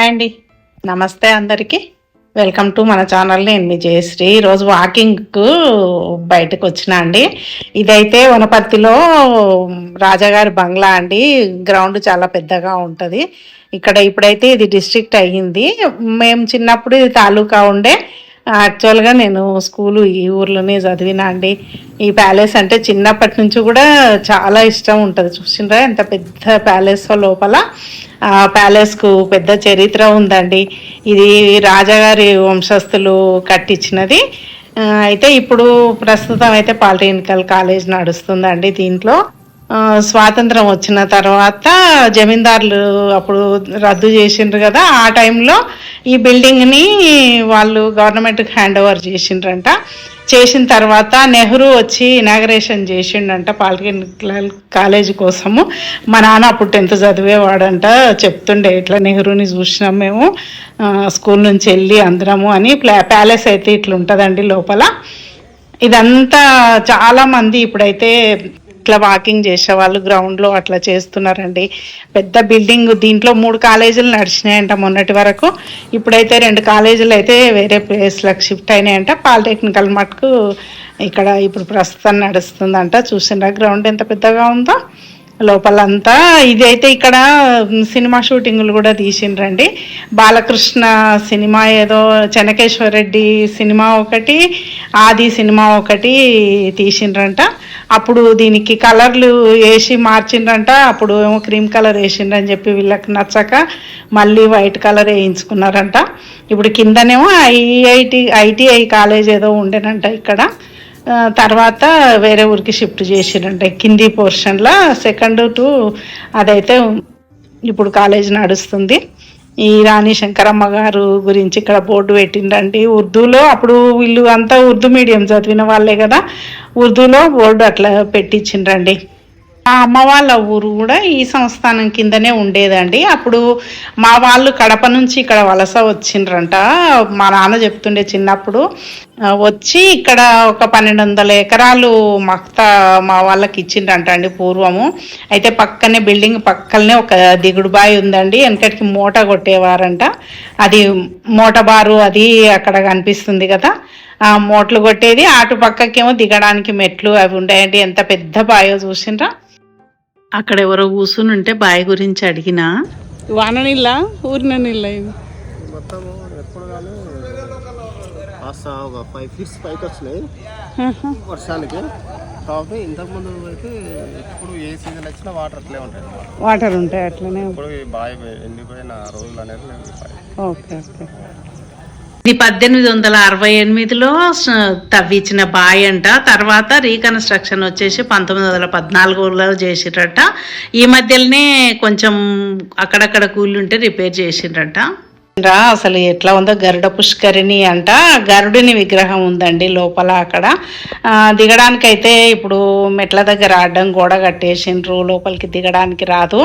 Hi అండి. నమస్తే అందరికీ. వెల్కమ్ టు మన ఛానల్ నేను మీ జయశ్రీ. ఈరోజు వాకింగ్కు బయటకు వచ్చిన అండి. ఇదైతే వనపర్తిలో రాజాగారి బంగ్లా అండి. గ్రౌండ్ చాలా పెద్దగా ఉంటుంది. ఇక్కడ ఇప్పుడైతే ఇది డిస్ట్రిక్ట్ అయ్యింది. మేము చిన్నప్పుడు ఇది తాలూకా ఉండే. యాక్చువల్గా నేను స్కూలు ఈ ఊర్లోనే చదివినా అండి. ఈ ప్యాలెస్ అంటే చిన్నప్పటి నుంచి కూడా చాలా ఇష్టం ఉంటుంది. చూసిండ్రా? ఎంత పెద్ద ప్యాలెస్ లోపల. ఆ ప్యాలెస్కు పెద్ద చరిత్ర ఉందండి. ఇది రాజాగారి వంశస్థులు కట్టించినది. అయితే ఇప్పుడు ప్రస్తుతం అయితే పాలిటెక్నికల్ కాలేజ్ నడుస్తుందండి దీంట్లో. స్వాతంత్రం వచ్చిన తర్వాత జమీందారులు అప్పుడు రద్దు చేసిండ్రు కదా ఆ టైంలో ఈ బిల్డింగ్ని వాళ్ళు గవర్నమెంట్కి హ్యాండ్ ఓవర్ చేసిండ్రంట. చేసిన తర్వాత నెహ్రూ వచ్చి ఇనాగరేషన్ చేసిండంట పాలిటెక్నికల్ కాలేజ్ కోసము. మా నాన్న అప్పుడు టెన్త్ చదివేవాడంట చెప్తుండే ఇట్లా నెహ్రూని చూసినాం మేము స్కూల్ నుంచి వెళ్ళి అందరము అని ప్లా- ప్యాలెస్ అయితే ఇట్లా ఉంటుందండి లోపల. ఇదంతా చాలామంది ఇప్పుడైతే ఇట్లా వాకింగ్ చేసేవాళ్ళు గ్రౌండ్లో అట్లా చేస్తున్నారండి. పెద్ద బిల్డింగ్ దీంట్లో మూడు కాలేజీలు నడిచినాయంట మొన్నటి వరకు. ఇప్పుడైతే రెండు కాలేజీలు అయితే వేరే ప్లేస్లకు షిఫ్ట్ అయినాయంట. పాలిటెక్నికల్ మటుకు ఇక్కడ ఇప్పుడు ప్రస్తుతం నడుస్తుందంట. చూసిన గ్రౌండ్ ఎంత పెద్దగా ఉందో? లోపలంతా ఇది అయితే ఇక్కడ సినిమా షూటింగ్లు కూడా తీసిండ్రండి. బాలకృష్ణ సినిమా ఏదో చెనకేశ్వర రెడ్డి సినిమా ఒకటి ఆది సినిమా ఒకటి తీసిండ్రంట. అప్పుడు దీనికి కలర్లు వేసి మార్చిండ్రంట. అప్పుడు ఏమో క్రీమ్ కలర్ వేసిండ్రని చెప్పి వీళ్ళకి నచ్చక మళ్ళీ వైట్ కలర్ వేయించుకున్నారంట. ఇప్పుడు కిందనేమో ఐఐటి ఐటీఐ కాలేజ్ ఏదో ఉండేనంట ఇక్కడ. తర్వాత వేరే ఊరికి షిఫ్ట్ చేసిరంట. కింది పోర్షన్లో సెకండ్ టు అదైతే ఇప్పుడు కాలేజ్ నడుస్తుంది. ఈ రాణి శంకరమ్మ గారు గురించి ఇక్కడ బోర్డు పెట్టిండండి ఉర్దూలో అప్పుడు వీళ్ళు అంతా ఉర్దూ మీడియం చదివిన వాళ్ళే కదా. ఉర్దూలో బోర్డు అట్లా పెట్టించిండ్రండి మా అమ్మ వాళ్ళ ఊరు కూడా ఈ సంస్థానం కిందనే ఉండేదండి. అప్పుడు మా వాళ్ళు కడప నుంచి ఇక్కడ వలస వచ్చిండ్రంట. మా నాన్న చెప్తుండే చిన్నప్పుడు. వచ్చి ఇక్కడ ఒక పన్నెండు వందల ఎకరాలు మక్త మా వాళ్ళకి ఇచ్చిండ్రంట అండి పూర్వము. అయితే పక్కనే బిల్డింగ్ పక్కనే ఒక దిగుడు బావి ఉందండి. వెనకటికి మూట కొట్టేవారంట. అది మూట బారు అది అక్కడ కనిపిస్తుంది కదా. ఆ మూటలు కొట్టేది అటు పక్కకేమో దిగడానికి మెట్లు అవి ఉండేయండి. ఎంత పెద్ద బాయో చూసిండ్రా. అక్కడ ఎవరో కూర్చుని ఉంటే బావి గురించి అడిగినా. వాన నీళ్ళ ఊరిన నీళ్ళ ఇది? మొత్తం ఎప్పుడు కానీ కాస్త ఒక ఫైవ్ ఫీట్స్ పైకి వచ్చినాయి వర్షానికి. కాబట్టి ఇంతకుముందు అయితే ఎప్పుడు ఏ సీజన్ వచ్చినా వాటర్ అట్లే ఉంటాయి. వాటర్ ఉంటాయి అట్లనే ఇప్పుడు బావి ఎండిపోయిన రోజులు అనేది. Okay okay. ఇది పద్దెనిమిది వందల అరవై ఎనిమిదిలో తవ్వించిన బాయ్ అంట. తర్వాత రీకన్స్ట్రక్షన్ వచ్చేసి పంతొమ్మిది వందల పద్నాలుగులో చేసిరట ఈ మధ్యలోనే కొంచెం అక్కడక్కడ కూలింటే రిపేర్ చేసిండ్రట రా అసలు ఎట్లా ఉందో గరుడ పుష్కరిణి అంట. గరుడిని విగ్రహం ఉందండి లోపల అక్కడ. దిగడానికైతే ఇప్పుడు మెట్ల దగ్గర ఆడడం గోడ కట్టేసిండ్రు లోపలికి దిగడానికి రాదు.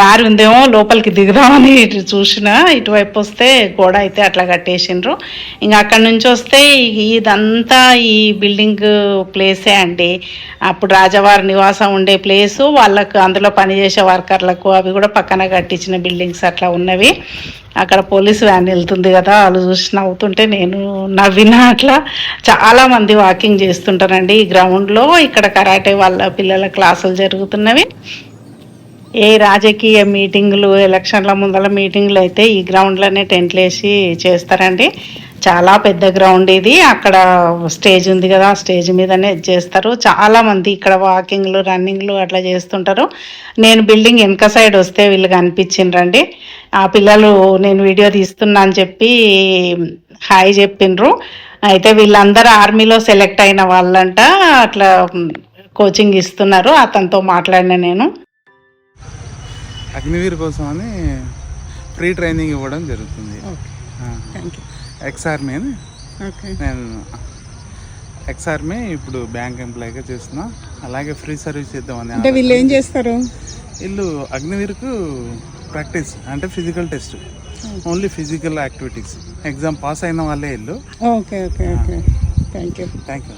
దారి ఉందేమో లోపలికి దిగుదామని ఇటు చూసిన ఇటువైపు వస్తే గోడ అయితే అట్లా కట్టేసిండ్రు. ఇంకా అక్కడ నుంచి వస్తే ఇదంతా ఈ బిల్డింగ్ ప్లేసే అండి. అప్పుడు రాజవారి నివాసం ఉండే ప్లేసు వాళ్ళకు అందులో పనిచేసే వర్కర్లకు అవి కూడా పక్కన కట్టించిన బిల్డింగ్స్ అట్లా ఉన్నవి. అక్కడ పోలీస్ వ్యాన్ వెళ్తుంది కదా వాళ్ళు చూసి నవ్వుతుంటే నేను నవ్విన అట్లా చాలా మంది వాకింగ్ చేస్తుంటారండి. ఈ గ్రౌండ్లో ఇక్కడ కరాటే వాళ్ళ పిల్లల క్లాసులు జరుగుతున్నవి. ఏ రాజకీయ మీటింగులు ఎలక్షన్ల ముందల మీటింగులు అయితే ఈ గ్రౌండ్లోనే టెంట్లు వేసి చేస్తారండి. చాలా పెద్ద గ్రౌండ్ ఇది. అక్కడ స్టేజ్ ఉంది కదా స్టేజ్ మీదనే చేస్తారు. చాలా మంది ఇక్కడ వాకింగ్లు రన్నింగ్లు అట్లా చేస్తుంటారు. నేను బిల్డింగ్ వెనక సైడ్ వస్తే వీళ్ళు కనిపించిండ్రండి. ఆ పిల్లలు నేను వీడియో తీస్తున్నా అని చెప్పి హాయ్ చెప్పిండ్రు అయితే వీళ్ళందరూ ఆర్మీలో సెలెక్ట్ అయిన వాళ్ళంట అట్లా కోచింగ్ ఇస్తున్నారు. అతనితో మాట్లాడిన నేను. అగ్నివీర్ కోసం అని ఫ్రీ ట్రైనింగ్ ఇవ్వడం జరుగుతుంది. థ్యాంక్ యూ ఎక్స్ ఆర్మీ నేను ఎక్స్ ఆర్మీ ఇప్పుడు బ్యాంక్ ఎంప్లాయీగా చేస్తున్నా. అలాగే ఫ్రీ సర్వీస్ చేద్దామని అంటే వీళ్ళు ఏం చేస్తారు? వీళ్ళు అగ్నివీర్కు ప్రాక్టీస్ అంటే physical test. Only physical activities exam pass అయిన వాళ్ళే వీళ్ళు. Okay okay okay thank you thank you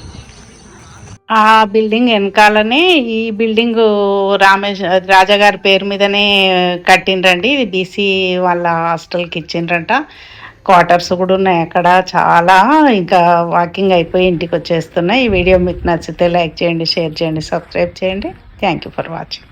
ఆ బిల్డింగ్ వెనకాలనే ఈ బిల్డింగ్ రామేష్ రాజాగారి పేరు మీదనే కట్టిండ్రండి. ఇది బీసీ వాళ్ళ హాస్టల్కి ఇచ్చిండ్రంట. క్వార్టర్స్ కూడా ఉన్నాయి అక్కడ. చాలా ఇంకా వాకింగ్ అయిపోయి ఇంటికి వచ్చేస్తున్నాయి. ఈ వీడియో మీకు నచ్చితే లైక్ చేయండి షేర్ చేయండి సబ్స్క్రైబ్ చేయండి. Thank you for watching